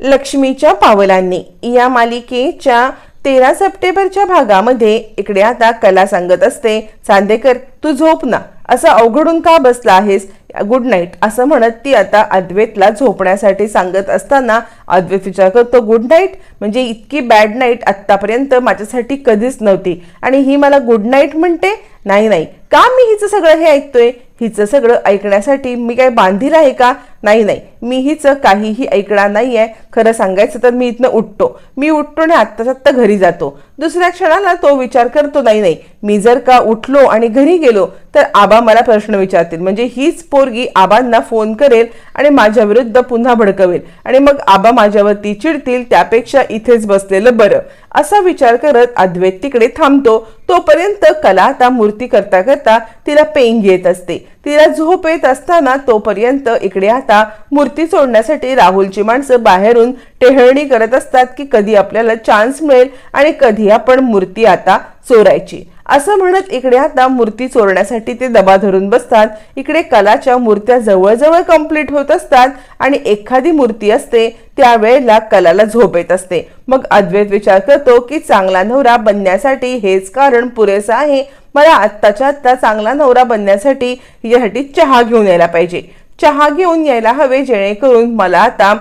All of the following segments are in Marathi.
लक्ष्मीच्या पावलांनी. या मालिकेच्या तेरा सप्टेंबरच्या भागामध्ये इकडे आता कला सांगत असते चांदेकर तू झोप ना. असं अवघडून का बसला आहेस? Good night. असं म्हणत ती आता अद्वैतला झोपण्यासाठी सांगत असताना अद्वैत विचार करतो गुड नाईट? म्हणजे इतकी बॅड नाईट आत्तापर्यंत माझ्यासाठी कधीच नव्हती. आणि ही मला गुड नाईट म्हणते? नाही नाही. का मी हिचं सगळं हे ऐकतोय? हिचं सगळं ऐकण्यासाठी मी काय बांधील आहे का? नाही नाही. मी हीच काहीही ऐकणार नाही आहे खरं सांगायचं तर मी इथनं उठतो. मी उठतो आणि आत्ताच आत्ता घरी जातो. दुसऱ्या क्षणाला तो विचार करतो नाही नाही. मी जर का उठलो आणि घरी गेलो तर आबा मला प्रश्न विचारतील. म्हणजे हीच पोरगी आबांना फोन करेल आणि माझ्या विरुद्ध पुन्हा भडकवेल. आणि मग आबा माझ्यावरती चिडतील त्यापेक्षा इथेच बसलेलं बरं. असा विचार करत अद्वैत तिकडे थांबतो. तोपर्यंत कला आता मूर्ती करता करता तिला पेंग येत असते. तिला झोप येत असताना तोपर्यंत इकडे आता मूर्ती सोडण्यासाठी राहुलची माणसं बाहेरून टेहळणी करत असतात की कधी आपल्याला चान्स मिळेल आणि कधी आपण मूर्ती आता चोरायची. असं म्हणत इकडे आता मूर्ती चोरण्यासाठी ते दबा धरून बसतात. इकडे कलाच्या मूर्त्या जवळजवळ कंप्लीट होत असतात आणि एखादी मूर्ती असते त्यावेळेला कलाला झोप येत असते. मग अद्वैत विचार करतो की चांगला नवरा बनण्यासाठी हेच कारण पुरेसं आहे. मला आत्ताच्या आत्ता चांगला नवरा बनण्यासाठी यासाठी चहा घेऊन यायला पाहिजे. चहा घेऊन यायला हवे जेणेकरून मला आता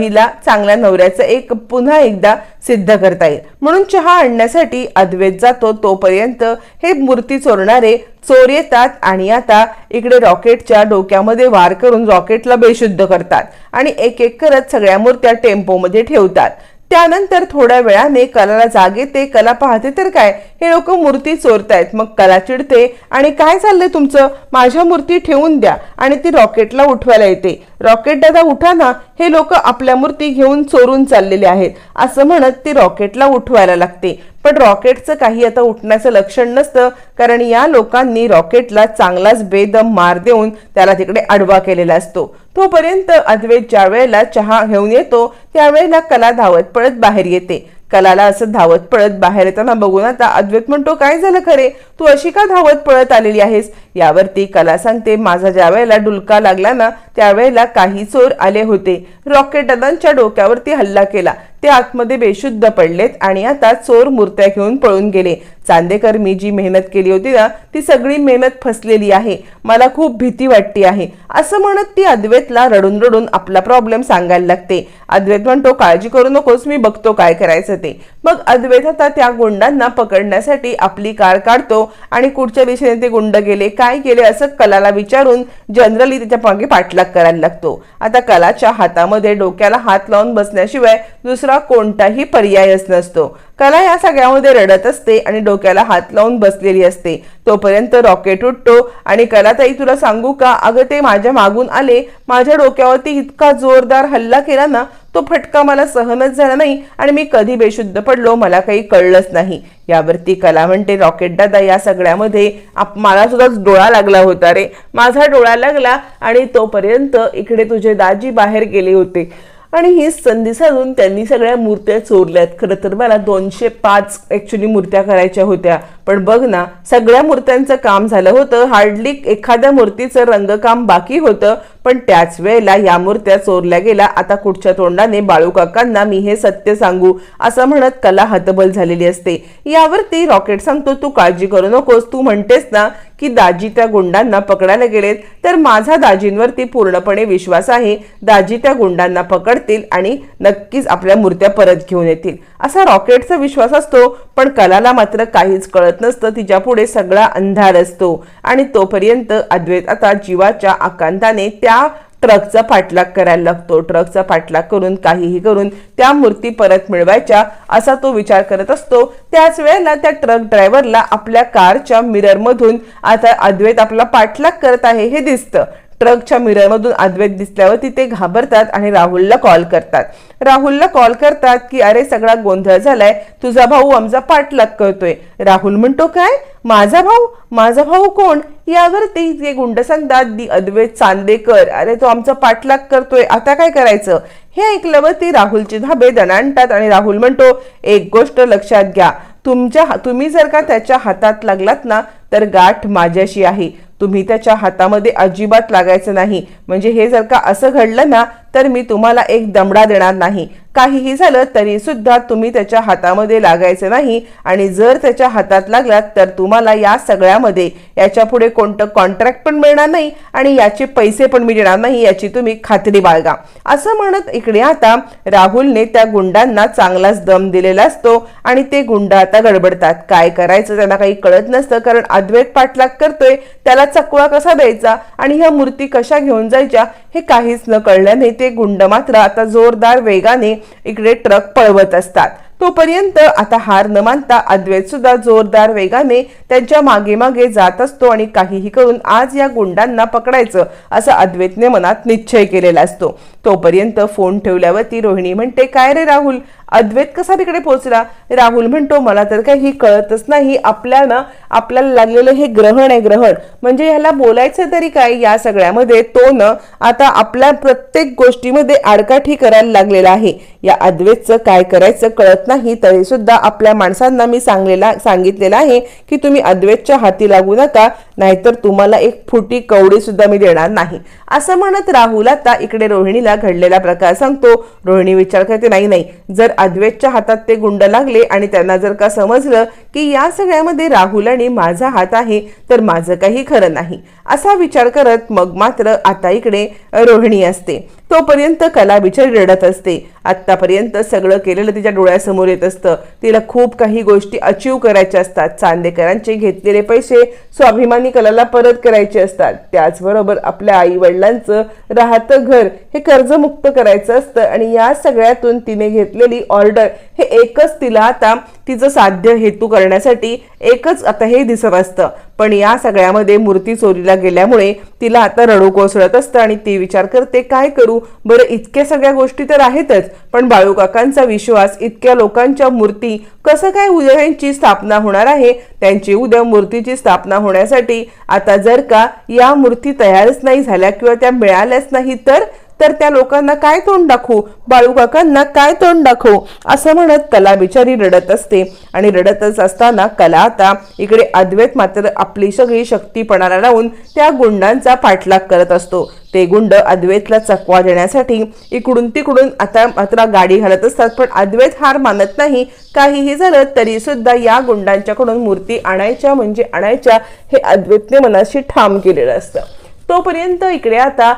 हिला चांगल्या नवऱ्याचं एक पुन्हा एकदा सिद्ध करता येईल. म्हणून चहा आणण्यासाठी अद्वैत जातो तोपर्यंत हे मूर्ती चोरणारे चोर येतात आणि आता इकडे रॉकेटच्या डोक्यामध्ये वार करून रॉकेटला बेशुद्ध करतात आणि एक एक करत सगळ्या मूर्त्या टेम्पोमध्ये ठेवतात. त्यानंतर थोड्या वेळाने कलाला जाग येते. कला पाहते तर काय? हे लोक मूर्ती चोरतायत. मग कला चिडते. आणि काय चाललंय तुमचं? माझ्या मूर्ती ठेवून द्या. आणि ती रॉकेटला उठवायला येते. रॉकेट दादा उठा ना हे लोक आपल्या मूर्ती घेऊन चोरून चाललेले आहेत. असं म्हणत ती रॉकेटला उठवायला लागते. पण रॉकेटचं काही आता उठण्याचं लक्षण नसतं कारण या लोकांनी रॉकेटला चांगलाच बेदम मार देऊन त्याला तिकडे आडवा केलेला असतो. तोपर्यंत अद्वैत ज्या वेळेला चहा घेऊन येतो त्यावेळेला कला धावत पळत बाहेर येते. कलाला असं धावत पळत बाहेर येताना बघून आता अद्वैत म्हणतो काय झालं खरे? तू अशी का धावत पळत आलेली आहेस? यावरती कला सांगते माझा ज्या वेळेला डुलका लागला ना त्यावेळेला काही चोर आले होते. रॉकेट अदांच्या डोक्यावरती हल्ला केला. ते आतमध्ये बेशुद्ध पडलेत आणि आता चोर मूर्त्या घेऊन पळून गेले. चांदेकर मी जी मेहनत केली होती ना ती सगळी मेहनत फसलेली आहे. मला खूप भीती वाटते आहे. असं म्हणत ती अद्वैतला रडून रडून आपला प्रॉब्लेम सांगायला लागते. अद्वैत म्हणतो काळजी करू नकोस मी बघतो काय करायचं ते. मग अद्वैत आता त्या गुंडांना पकडण्यासाठी आपली कार काढतो आणि कुठच्या दिशेने ते गुंड गेले काय गेले असं कलाला विचारून जनरली त्याच्यामागे पाठलाग करायला लागतो. आता कलाच्या हातामध्ये डोक्याला हात लावून बसण्याशिवाय दुसरा कोणताही पर्यायच नसतो. कला या सगळ्यामध्ये रडत असते आणि डोक्याला हात लावून बसलेली असते. तोपर्यंत रॉकेट उठतो आणि कलाताई तुला सांगू का? अगं ते माझ्या मागून आले. माझ्या डोक्यावरती इतका जोरदार हल्ला केला ना तो फटका मला सहनच झाला नाही आणि मी कधी बेशुद्ध पडलो मला काही कळलंच नाही. यावरती कला म्हणते रॉकेट दादा या सगळ्यामध्ये मला सुद्धा डोळा लागला होता रे. माझा डोळा लागला आणि तोपर्यंत इकडे तुझे दाजी बाहेर गेले होते. आणि हीच संधी साधून त्यांनी सगळ्या मूर्त्या चोरल्यात. खरं तर मला दोनशे पाच ॲक्च्युली मूर्त्या करायच्या होत्या. पण बघ ना सगळ्या मूर्त्यांचं काम झालं होतं हार्डली एखाद्या मूर्तीचं रंगकाम बाकी होतं पण त्याच वेळेला या मूर्त्या चोरल्या गेल्या. आता कुठच्या तोंडाने बाळूकाकांना मी हे सत्य सांगू असं म्हणत कला हतबल झालेली असते. यावरती रॉकेट सांगतो तू काळजी करू नकोस तू म्हणतेस ना की दाजी त्या गुंडांना पकडायला गेलेत. तर माझा दाजींवरती पूर्णपणे विश्वास आहे दाजी त्या गुंडांना पकडतील आणि नक्कीच आपल्या मूर्त्या परत घेऊन येतील. असा रॉकेटचा विश्वास असतो पण कलाला मात्र काहीच कळत नसतं तिच्या पुढे सगळा अंधार असतो. आणि तोपर्यंत अद्वैत आता जीवाच्या आकांताने त्या ट्रकचा पाठलाग करायला लागतो. ट्रकचा पाठलाग करून काहीही करून त्या मूर्ती परत मिळवायच्या असा तो विचार करत असतो. त्याच वेळेला त्या ट्रक ड्रायव्हरला आपल्या कारच्या मिररमधून आता अद्वैत आपला पाठलाग करत आहे हे दिसतं. ट्रकच्या मिररमधून अद्वैत दिसल्यावर तिथे घाबरतात आणि राहुलला कॉल करतात. राहुलला कॉल करतात की अरे सगळा गोंधळ झालाय. तुझा भाऊ आमचा पाठलाग करतोय. राहुल म्हणतो काय? माझा भाऊ? माझा भाऊ कोण? यावर ते गुंड सांगतात दी अद्वैत चांदेकर. अरे तो आमचा पाठलाग करतोय. आता काय करायचं? हे ऐकल्यावर ती राहुलचे धाबे दणाणतात आणि राहुल म्हणतो एक गोष्ट लक्षात घ्या. तुमच्या तुम्ही जर का त्याच्या हातात लागलात ना तर गाठ माझ्याशी आहे. तुम्ही त्याच्या हातामध्ये अजिबात लागायचं नाही. म्हणजे हे जर का असं घडलं ना तर मी तुम्हाला एक दमडा देणार नाही. काहीही झालं तरी सुद्धा तुम्ही त्याच्या हातामध्ये लागायचं नाही आणि जर त्याच्या हातात लागलात तर तुम्हाला या सगळ्यामध्ये याच्यापुढे कोणतं कॉन्ट्रॅक्ट पण मिळणार नाही आणि याचे पैसे पण मी देणार नाही याची तुम्ही खात्री बाळगा. असं म्हणत इकडे आता राहुलने त्या गुंडांना चांगलाच दम दिलेला असतो आणि ते गुंड आता गडबडतात. काय करायचं त्यांना काही कळत नसतं कारण अद्वैत पाठलाग करतोय त्याला चकवा कसा द्यायचा आणि ह्या मूर्ती कशा घेऊन जायच्या हे काहीच न कळल्याने ते गुंड मात्र आता जोरदार वेगाने इकडे ट्रक पळवत असतात. तोपर्यंत आता हार न मानता अद्वैत सुद्धा जोरदार वेगाने त्यांच्या मागे मागे जात असतो आणि काहीही करून आज या गुंडांना पकडायचं असं अद्वैतने मनात निश्चय केलेला असतो. तोपर्यंत फोन ठेवल्यावरती रोहिणी म्हणते काय रे राहुल? अद्वैत कसा तिकडे पोहोचला? राहुल म्हणतो मला तर काही कळतच नाही. आपल्याला आपल्याला लागलेलं हे ग्रहण आहे ग्रहण. म्हणजे ह्याला बोलायचं तरी काय? या सगळ्यामध्ये तो न आता आपल्या प्रत्येक गोष्टीमध्ये आडकाठी करायला लागलेला आहे. या अद्वैतचं काय करायचं कळत नाही. तरी सुद्धा आपल्या माणसांना मी सांगलेला सांगितलेलं आहे की तुम्ही अद्वैतच्या हाती लागू नका. नाहीतर तुम्हाला एक फुटी कवडी सुद्धा मी देणार नाही. असं म्हणत राहुल आता इकडे रोहिणीला घडलेला प्रकार सांगतो. रोहिणी विचार करते नाही नाही. जर अद्वैतच्या हातात ते गुंड लागले आणि त्यांना जर का समजलं की या सगळ्यामध्ये राहुल आणि माझा हात आहे तर माझं काही खरं नाही असा विचार करत मग मात्र आता इकडे रोहिणी असते. तोपर्यंत कला बिचारी रडत असते. आत्तापर्यंत सगळं केलेलं तिच्या डोळ्यासमोर येत असतं. तिला खूप काही गोष्टी अचीव करायच्या असतात. चांदेकरांचे घेतलेले पैसे स्वाभिमानी कलाला परत करायचे असतात. त्याचबरोबर आपल्या आई वडिलांचं राहतं घर हे कर्जमुक्त करायचं असतं आणि या सगळ्यातून तिने घेतलेली ऑर्डर हे एकच तिला आता तिचं साध्य हेतू करण्यासाठी एकच आता हे दिसत असतं. पण या सगळ्यामध्ये मूर्ती चोरीला गेल्यामुळे तिला आता रडू कोसळत असतं आणि ती विचार करते काय करू? बरं इतक्या सगळ्या गोष्टी तर आहेतच पण बाळूकाकांचा विश्वास इतक्या लोकांच्या मूर्ती कसं काय उद्या स्थापना होणार आहे? त्यांची उद्या मूर्तीची स्थापना होण्यासाठी आता जर का या मूर्ती तयारच नाही झाल्या किंवा त्या मिळाल्याच नाही तर तर त्या लोकांना काय तोंड दाखवू? बाळू काकांना काय तोंड दाखवू? असं म्हणत कला बिचारी रडत असते. आणि रडतच असताना कला आता इकडे अद्वैत मात्र आपली सगळी शक्ती पणाला लावून त्या गुंडांचा पाठलाग करत असतो. ते गुंड अद्वैतला चकवा देण्यासाठी इकडून तिकडून आता मात्र गाडी घालत असतात. पण अद्वैत हार मानत नाही. काहीही झालं तरी सुद्धा या गुंडांच्याकडून मूर्ती आणायच्या म्हणजे आणायच्या हे अद्वैतने मनाशी ठाम केलेलं असतं. तोपर्यंत इकडे आता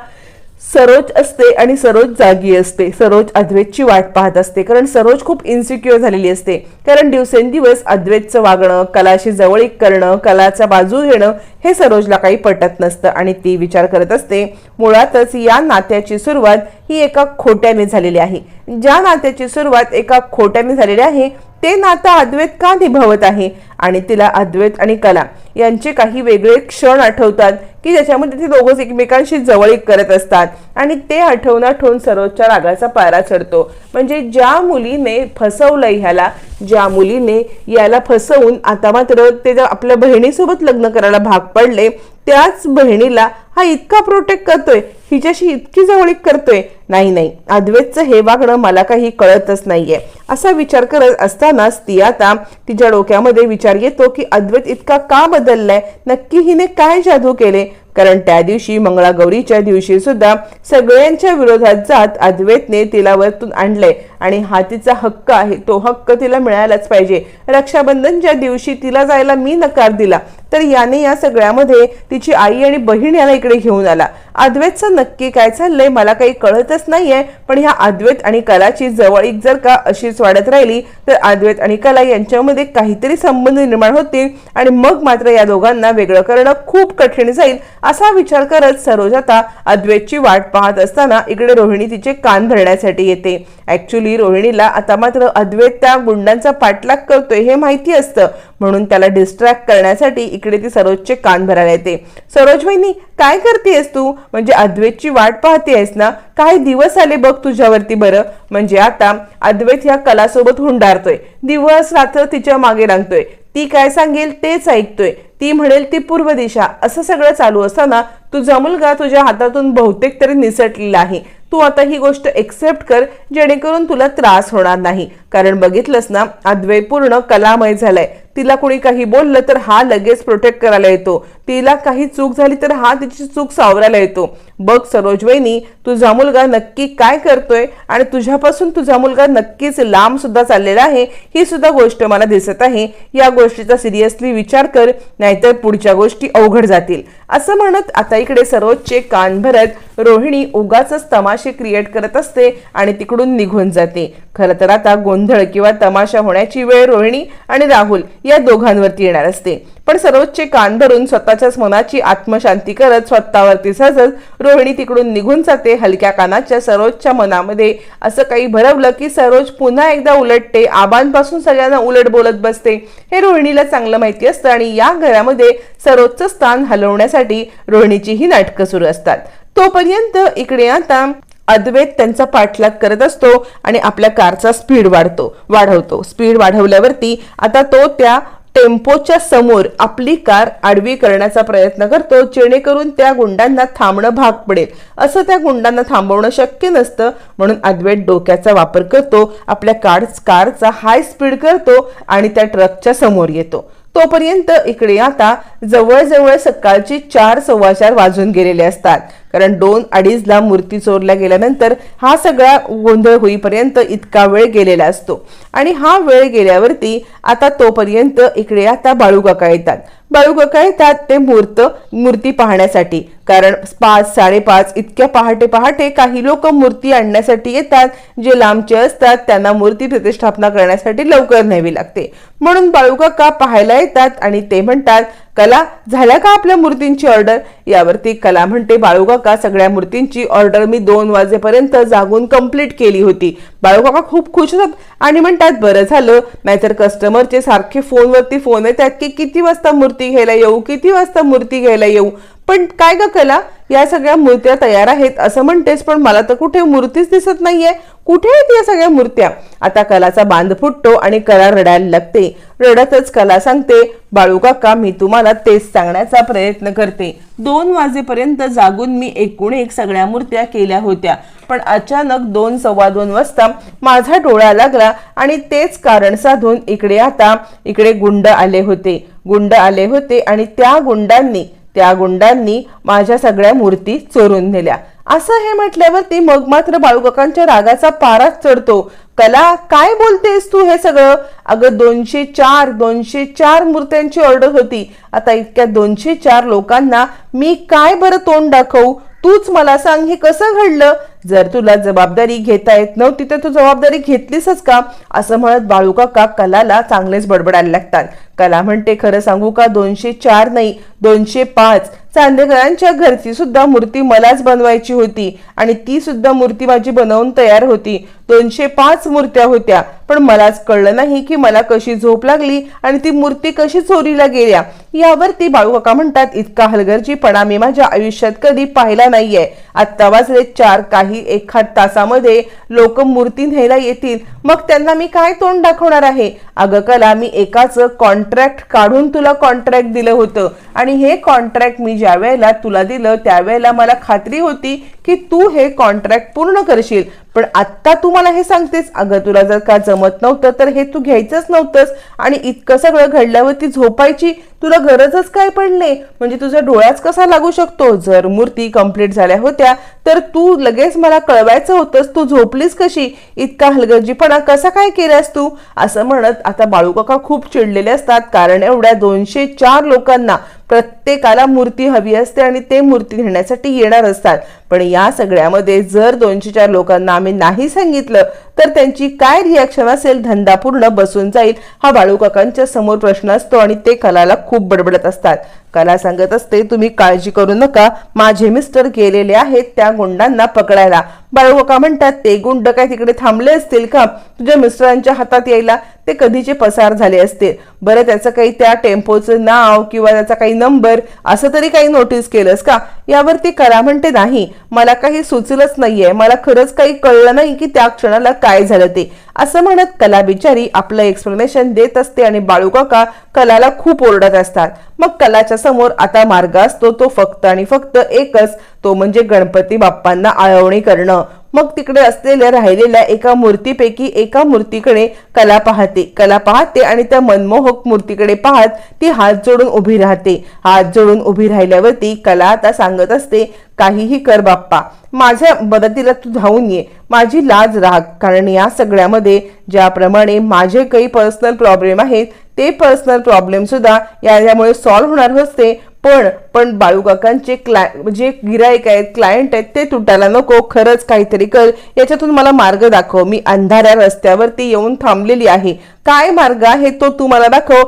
सरोज असते आणि सरोज जागी असते. सरोज अद्वैतची वाट पाहत असते. कारण सरोज खूप इन्सिक्युअर झालेली असते. कारण दिवसेंदिवस अद्वैतचं वागणं कलाशी जवळीक करणं कलाचा बाजू घेणं हे सरोजला काही पटत नसतं आणि ती विचार करत असते मुळातच या नात्याची सुरुवात ही एका खोट्याने झालेली आहे. ज्या नात्याची सुरुवात एका खोट्याने झालेली आहे ते नातं अद्वैत का निभावत आहे? आणि तिला अद्वैत आणि कला यांचे काही वेगळे क्षण आठवतात. की ज्याच्यामध्ये ते दोघंच एकमेकांशी जवळीक करत असतात. आणि ते आठवून ठेवून सरोजच्या रागाचा पारा चढतो. म्हणजे ज्या मुलीने फसवलं ह्याला ज्या मुलीने याला फसवून आता मात्र ते जर आपल्या बहिणीसोबत लग्न करायला भाग पडले त्याच बहिणीला हा इतका प्रोटेक्ट करतोय हिच्याशी इतकी जवळीक करतोय. नाही नाही अद्वैतचं हे वागणं मला काही कळतच नाहीये. असा विचार करत असतानाच ती आता तिच्या डोक्यामध्ये विचार येतो की अद्वैत इतका का बदललाय? नक्की हिने काय जादू केले? कारण त्या दिवशी मंगळागौरीच्या दिवशी सुद्धा सगळ्यांच्या विरोधात जात अद्वैतने तिला वरतून आणलंय. आणि हा तिचा हक्क आहे तो हक्क तिला मिळायलाच पाहिजे. रक्षाबंधनच्या दिवशी तिला जायला मी नकार दिला. तर याने या सगळ्यामध्ये तिची आई आणि बहीण याला इकडे घेऊन आला. अद्वैतचं नक्की काय चाललंय मला काही कळतच नाहीये पण ह्या अद्वैत आणि कलाची जवळीक जर का अशीच वाढत राहिली तर अद्वैत आणि कला यांच्यामध्ये काहीतरी संबंध निर्माण होतील आणि मग मात्र या दोघांना वेगळं करणं खूप कठीण जाईल असा विचार करत सरोज आता अद्वैतची वाट पाहत असताना इकडे रोहिणी तिचे कान धरण्यासाठी येते. ऍक्च्युली रोहिणीला आता मात्र अद्वैत त्या गुंडांचा पाठलाग करतोय हे माहिती असतं. म्हणून त्याला डिस्ट्रॅक्ट करण्यासाठी इकडे ती सरोजचे कान भरायला येते. सरोज वहिनी काय करतेस तू? म्हणजे अद्वैतची वाट पाहतेस ना? काही दिवस आले बघ तुझ्यावरती बरं. म्हणजे आता अद्वैत ह्या कलासोबत हुंडारतोय. दिवस रात्र तिच्यामागे रांगतोय. ती काय सांगेल तेच ऐकतोय. ती म्हणेल ती पूर्व दिशा. असं सगळं चालू असताना तुझा मुलगा तुझ्या हातातून बहुतेक तरी निसटलेला आहे. तू आता ही गोष्ट एक्सेप्ट कर जेणेकरून तुला त्रास होणार नाही. कारण बघितलंस ना अद्वैपूर्ण कलामय झालाय. तिला कोणी काही बोललं तर हा लगेच प्रोटेक्ट करायला येतो. तिला काही चूक झाली तर हा तिची चूक सावरायला येतो. बघ सरोज वहिनी तुझा मुलगा नक्की काय करतोय आणि तुझ्यापासून तुझा मुलगा नक्कीच लांब सुद्धा चाललेला आहे ही सुद्धा गोष्ट मला दिसत आहे. या गोष्टीचा सिरियसली विचार कर नाहीतर पुढच्या गोष्टी अवघड जातील. असं म्हणत आता इकडे सरोजचे कान भरत रोहिणी उगाच तमाशे क्रिएट करत असते आणि तिकडून निघून जाते. खरं तर आता गोंधळ किंवा तमाशा होण्याची वेळ रोहिणी आणि राहुल या दोघांवरती येणार असते. पण सरोजचे कान धरून स्वतःच्याच मनाची आत्मशांती करत स्वतःवरती सजत रोहिणी तिकडून निघून जाते. हलक्या कानाच्या सरोजच्या मनामध्ये असं काही भरवलं की सरोज पुन्हा एकदा उलटते. आबांपासून सगळ्यांना उलट बोलत बसते. हे रोहिणीला चांगलं माहिती असतं आणि या घरामध्ये सरोजचं स्थान हलवण्यासाठी रोहिणीची ही नाटकं सुरू असतात. तोपर्यंत इकडे आता अद्वैत त्यांचा पाठलाग करत असतो आणि आपल्या कारचा स्पीड वाढतो वाढवतो. स्पीड वाढवल्यावरती आता तो त्या टेम्पोच्या समोर आपली कार आडवी करण्याचा प्रयत्न करतो जेणेकरून त्या गुंडांना थांबणं भाग पडेल. असं त्या गुंडांना थांबवणं शक्य नसतं म्हणून अद्वैत डोक्याचा वापर करतो आपल्या कार कारचा हाय स्पीड करतो आणि त्या ट्रकच्या समोर येतो. तोपर्यंत इकडे आता जवळजवळ सकाळची चार सव्वा चार वाजून गेलेले असतात. कारण दोन अडीचला मूर्ती चोरल्या गेल्यानंतर हा सगळा गोंधळ होईपर्यंत इतका वेळ गेलेला असतो. आणि हा वेळ गेल्यावरती आता तोपर्यंत इकडे आता बाळूकाका येतात. बाळूकाका येतात ते मूर्त मूर्ती पाहण्यासाठी. कारण पाच साडेपाच इतक्या पहाटे पहाटे काही लोक मूर्ती आणण्यासाठी येतात. जे लांबचे असतात त्यांना मूर्ती प्रतिष्ठापना करण्यासाठी लवकर न्यावी लागते. म्हणून बाळूकाका पाहायला येतात आणि ते म्हणतात कला झाल्या का आपल्या मूर्तींची ऑर्डर? यावरती कला म्हणते बाळूकाका सगळ्या मूर्तींची ऑर्डर मी दोन वाजेपर्यंत जागून कंप्लीट केली होती. बाळूकाका खूप खुश होतात आणि म्हणतात बरं झालं. नाहीतर कस्टमरचे सारखे फोनवरती फोन येतात की किती वाजता मूर्ती घ्यायला येऊ किती वाजता मूर्ती घ्यायला येऊ? पण काय ग कला? या सगळ्या मूर्त्या तयार आहेत असं म्हणतेस पण मला तर कुठे मूर्तीच दिसत नाहीये. कुठे आहेत या सगळ्या मूर्त्या? आता कलाचा बांध फुटतो आणि कला रडायला लागते. रडतच कला सांगते बाळू काका मी तुम्हाला तेच सांगण्याचा प्रयत्न करते. दोन वाजेपर्यंत जागून मी एकूण एक सगळ्या मूर्त्या केल्या होत्या. पण अचानक दोन सव्वा दोन वाजता माझा डोळा लागला आणि तेच कारण साधून इकडे आता इकडे गुंड आले होते. गुंड आले होते आणि त्या गुंडांनी त्या गुंडांनी माझ्या सगळ्या मूर्ती चोरून नेल्या. असं हे म्हटल्यावरती मग मात्र बाळूकाकांच्या रागाचा पाराच चढतो. कला काय बोलतेस तू हे सगळं? अगं दोनशे चार दोनशे चार मूर्त्यांची ऑर्डर होती. आता इतक्या दोनशे चार लोकांना मी काय बरं तोंड दाखवू? तूच मला सांग हे कसं घडलं? जर तुला जबाबदारी घेता येत नव्हती तर तू जबाबदारी घेतलीसच का? असं म्हणत बाळूकाका कलाला चांगलेच बडबडायला लागतात. कला म्हणते खरं सांगू का दोनशे चार नाही दोनशे पाच. चांदेकरांच्या घरची सुद्धा मूर्ती मलाच बनवायची होती आणि ती सुद्धा मूर्ती माझी बनवून तयार होती. दोनशे पाच मूर्त्या होत्या पण मलाच कळलं नाही की मला कशी झोप लागली आणि ती मूर्ती कशी चोरीला गेल्या. यावरती बाळूकाका म्हणतात इतका हलगर्जीपणा मी माझ्या आयुष्यात कधी पाहिला नाहीये. आत्ता वाजले चार काही एखाद तासामध्ये लोक मूर्ती न्यायला येतील. मग त्यांना मी काय तोंड दाखवणार आहे? अगं कला मी एकाच कॉन्ट्रॅक्ट काढून तुला कॉन्ट्रॅक्ट दिलं होतं. आणि हे कॉन्ट्रॅक्ट मी ज्या वेळेला तुला दिलं त्यावेळेला मला खात्री होती की तू हे कॉन्ट्रॅक्ट पूर्ण करशील. पण आत्ता तू मला हे सांगतेस अगं तुला जर का जमत नव्हतं तर हे तू घ्यायचंच नव्हतंस. आणि इतकं सगळं घडल्यावर ती झोपायची तुला गरजच काय पडले? म्हणजे तुझा डोळ्याच कसा लागू शकतो? जर मूर्ती कंप्लीट झाल्या होत्या तर तू लगेच मला कळवायचं होतंस तू झोपलीस कशी? इतका हलगर्जीपणा कसा काय केलास तू? असं म्हणत आता बाळूकाका खूप चिडलेले असतात. कारण एवढ्या दोनशे चार लोकांना प्रत्येकाला मूर्ती हवी असते आणि ते मूर्ती घेण्यासाठी येणार असतात. पण या सगळ्यामध्ये जर दोनशे चार लोकांना आम्ही नाही सांगितलं तर त्यांची काय रिॲक्शन असेल? धंदा पूर्ण बसून जाईल. हा बाळूकाकांच्या समोर प्रश्न असतो आणि ते कलाला खूप बडबडत असतात. कला सांगत असते तुम्ही काळजी करू नका. माझे मिस्टर गेलेले आहेत त्या गुंडांना पकडायला. बाळूकाका म्हणतात ते गुंड काय तिकडे थांबले असतील का? तुझ्या मिस्टरांच्या हातात यायला ते कधीचे पसार झाले असतील. बरं त्याचं काही त्या टेम्पोचं नाव किंवा त्याचा काही नंबर असं तरी काही नोटीस केलंस का? यावरती कला म्हणते नाही. मला काही सुचलंच नाहीये. मला खरंच काही कळलं नाही की त्या क्षणाला काय झालं ते. असं म्हणत कला बिचारी आपलं एक्सप्लेनेशन देत असते आणि बाळूकाका कलाला खूप ओरडत असतात. मग कलाच्या समोर आता मार्ग असतो तो फक्त आणि फक्त एकच तो म्हणजे गणपती बाप्पांना आळवणी करणं. मग तिकडे असलेल्या राहिलेल्या एका मूर्तीपैकी एका मूर्तीकडे कला पाहते. कला पाहते आणि त्या मनमोहक मूर्तीकडे पाहत ती हात जोडून उभी राहते. हात जोडून उभी राहिल्यावरती कला आता सांगत असते काहीही कर बाप्पा. माझ्या मदतीला तू धावून ये. माझी लाज राख कारण या सगळ्यामध्ये ज्याप्रमाणे माझे काही पर्सनल प्रॉब्लेम आहेत ते पर्सनल प्रॉब्लेम सुद्धा यामुळे सॉल्व्ह होणार असते. पण पण बाळूकाकांचे क्लाय जे गिरायक आहेत क्लायंट आहेत ते तुटायला नको खरंच काहीतरी कर. याच्यातून मला मार्ग दाखव. मी अंधाऱ्या रस्त्यावरती येऊन थांबलेली आहे. काय मार्ग आहे तो तू मला दाखव.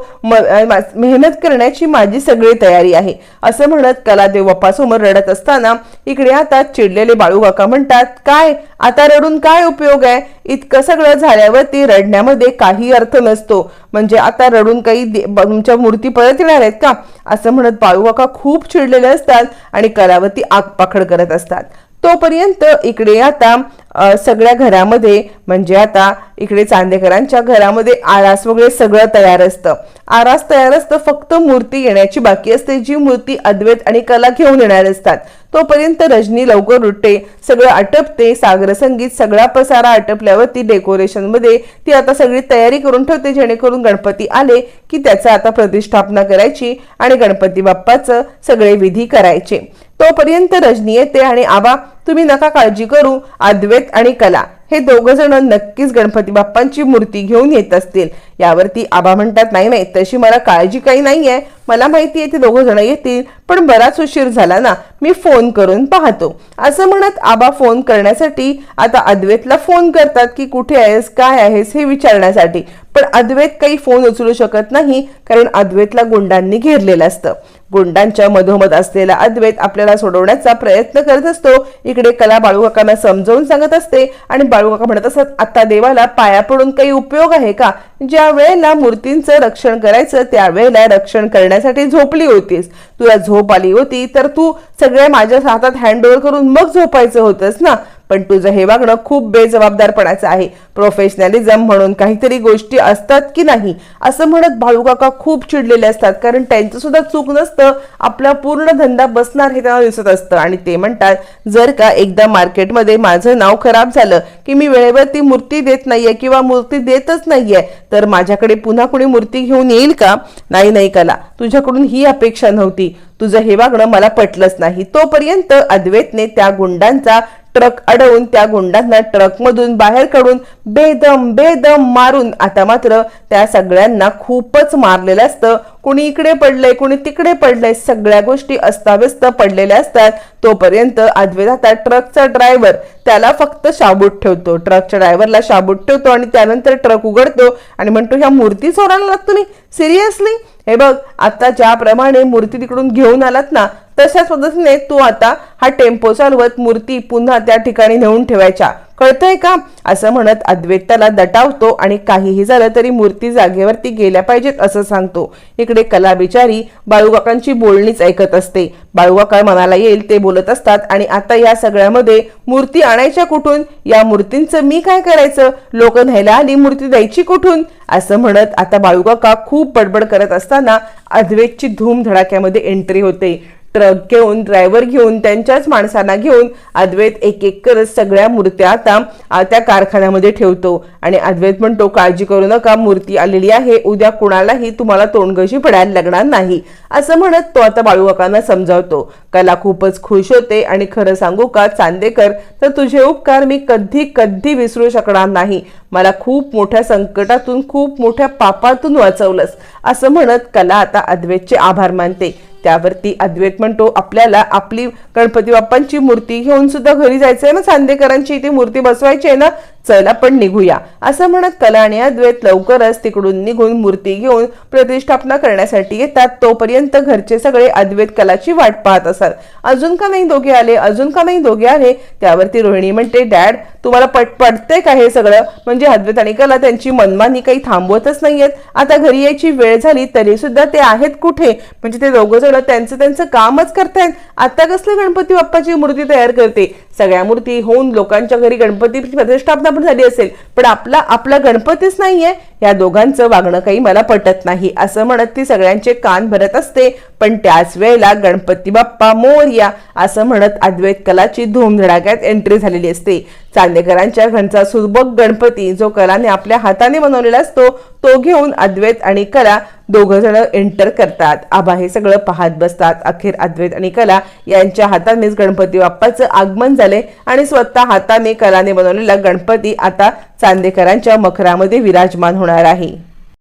मेहनत करण्याची माझी सगळी तयारी आहे. असं म्हणत कलादेव बाप्पासमोर रडत असताना इकडे आता चिडलेले बाळू काका म्हणतात काय? आता रडून काय उपयोग आहे? इतकं सगळं झाल्यावरती रडण्यामध्ये काही अर्थ नसतो. म्हणजे आता रडून काही तुमच्या मूर्ती परत येणार आहेत का? असं म्हणत बाळू काका खूप चिडलेले असतात आणि कलावती आगपाखड करत असतात. तोपर्यंत इकडे आता सगळ्या घरामध्ये म्हणजे आता इकडे चांदेकरांच्या घरामध्ये आरास वगैरे सगळं तयार असतं. आरास तयार असतं फक्त मूर्ती येण्याची बाकी असते जी मूर्ती अद्वैत आणि कला घेऊन येणार असतात. तोपर्यंत रजनी लवकर उठते सगळं आटपते सागर संगीत सगळा पसारा आटपल्यावरती डेकोरेशनमध्ये ती आता सगळी तयारी करून ठेवते जेणेकरून गणपती आले की त्याचा आता प्रतिष्ठापना करायची आणि गणपती बाप्पाचं सगळे विधी करायचे. तोपर्यंत रजनी येते आणि आबा तुम्ही नका काळजी करू अद्वैत आणि कला हे दोघ जण नक्कीच गणपती बाप्पांची मूर्ती घेऊन येत असतील. यावरती आबा म्हणतात नाही नाही तशी मला काळजी काही नाहीये. मला माहिती आहे ते दोघं जण येतील पण बराच उशीर झाला ना मी फोन करून पाहतो. असं म्हणत आबा फोन करण्यासाठी आता अद्वैतला फोन करतात की कुठे आहेस? काय आहेस? हे विचारण्यासाठी. पण अद्वैत काही फोन उचलू शकत नाही कारण अद्वैतला गुंडांनी घेरलेलं असतं. गुंडांच्या मधोमध असलेला अद्वैत आपल्याला सोडवण्याचा प्रयत्न करत असतो. इकडे कला बाळूकाकांना समजावून सांगत असते. आणि बाळूकाका म्हणत असत आता देवाला पाया पडून काही उपयोग आहे का? ज्या वेळेला मूर्तींचं रक्षण करायचं त्यावेळेला रक्षण करण्यासाठी झोपली होतीस. तुला झोप आली होती तर तू सगळ्या माझ्या हातात हँडओव्हर करून मग झोपायचं होतंस ना? पण तुझं हे वागणं खूप बेजबाबदारपणाचं आहे. प्रोफेशनलिझम म्हणून काहीतरी गोष्टी असतात की नाही असं म्हणत बाळूकाका खूप चिडलेले असतात. कारण त्यांचं सुद्धा चूक नसतं आपला पूर्ण धंदा बसणार हे त्यांना दिसत असतं. आणि ते म्हणतात जर का एकदा मार्केटमध्ये माझं नाव खराब झालं की मी वेळेवर ती मूर्ती देत नाहीये किंवा मूर्ती देतच नाहीये तर माझ्याकडे पुन्हा कोणी मूर्ती घेऊन येईल का? नाही नाही कला. तुझ्याकडून ही अपेक्षा नव्हती. तुझं हे वागणं मला पटलंच नाही. तोपर्यंत अद्वैतने त्या गुंडांचा ट्रक अडवून त्या गुंडांना ट्रकमधून बाहेर काढून बेदम बेदम मारून आता मात्र त्या सगळ्यांना खूपच मारलेलं असतं. कुणी इकडे पडलंय कुणी तिकडे पडलंय सगळ्या गोष्टी अस्ताव्यस्त पडलेल्या असतात. तोपर्यंत अद्वैत ट्रकचा ड्रायव्हर त्याला फक्त शाबूत ठेवतो. ट्रकच्या ड्रायव्हरला शाबूत ठेवतो आणि त्यानंतर ट्रक उघडतो आणि म्हणतो ह्या मूर्ती चोरायला लागतो नाही सिरियसली हे बघ आता ज्याप्रमाणे मूर्ती तिकडून घेऊन आलात ना तशाच पद्धतीने तू आता हा टेम्पो चालवत मूर्ती पुन्हा त्या ठिकाणी नेऊन ठेवायच्या. कळतंय का? असं म्हणत अद्वैत त्याला दटावतो आणि काहीही झालं तरी मूर्ती जागेवरती गेल्या पाहिजेत असं सांगतो. इकडे कला बिचारी बाळूकाकांची बोलणीच ऐकत असते. बाळूकाका मनाला येईल ते बोलत असतात आणि आता या सगळ्यामध्ये मूर्ती आणायच्या कुठून? या मूर्तींचं मी काय करायचं? लोक न्यायला आली मूर्ती द्यायची कुठून? असं म्हणत आता बाळूकाका खूप बडबड करत असताना अद्वैतची धूम धडाक्यामध्ये एंट्री होते. ट्रक घेऊन ड्रायव्हर घेऊन त्यांच्याच माणसांना घेऊन अद्वैत एक एक करत सगळ्या मूर्त्या आता त्या कारखान्यामध्ये ठेवतो. आणि अद्वैत म्हणतो काळजी करू नका मूर्ती आलेली आहे. उद्या कुणालाही तुम्हाला तोंडगशी पडायला लागणार नाही. असं म्हणत तो आता बाळूकाकांना समजावतो. कला खूपच खुश होते आणि खरं सांगू का चांदेकर? तर तुझे उपकार मी कधी कधी विसरू शकणार नाही. मला खूप मोठ्या संकटातून खूप मोठ्या पापातून वाचवलंस. असं म्हणत कला आता अद्वैतचे आभार मानते. त्यावरती अद्वैत म्हणतो आपल्याला आपली गणपती बाप्पांची मूर्ती घेऊन सुद्धा घरी जायचंय ना चांदेकरांची ती मूर्ती बसवायची आहे ना चल आपण निघूया. असं म्हणत कला आणि अद्वैत लवकरच तिकडून निघून मूर्ती घेऊन प्रतिष्ठापना करण्यासाठी येतात. तोपर्यंत घरचे सगळे अद्वैत कलाची वाट पाहत असतात अजून का नाही दोघे आले? अजून का नाही दोघे आले? त्यावरती रोहिणी म्हणते डॅड तुम्हाला पट पडते का हे सगळं? म्हणजे अद्वैत आणि कला त्यांची मनमानी काही थांबवतच नाहीयेत. आता घरी यायची वेळ झाली तरी सुद्धा ते आहेत कुठे? म्हणजे ते दोघं जण त्यांचं त्यांचं कामच करतायत. आता कसले गणपती बाप्पाची मूर्ती तयार करते? सगळ्या मूर्ती होऊन लोकांच्या घरी गणपतीची प्रतिष्ठापना पण झाली असेल. पण आपला आपला गणपतीच नाहीये. या दोघांचं वागणं काही मला पटत नाही असं म्हणत ती सगळ्यांचे कान भरत असते. पण त्याच वेळेला गणपती बाप्पा मोरया असं म्हणत अद्वैत कलाची धूमधडाक्यात एंट्री झालेली असते. चांदेकरांच्या घरचा सुबक गणपती जो कलाने आपल्या हाताने बनवलेला असतो तो घेऊन अद्वैत आणि कला दोघ जण एंटर करतात. आबा हे सगळं पाहत बसतात. अखेर अद्वैत आणि कला यांच्या हातानेच गणपती बाप्पाचं आगमन झाले आणि स्वतः हाताने कलाने बनवलेला गणपती आता चांदेकरांच्या मखरामध्ये विराजमान होणार आहे.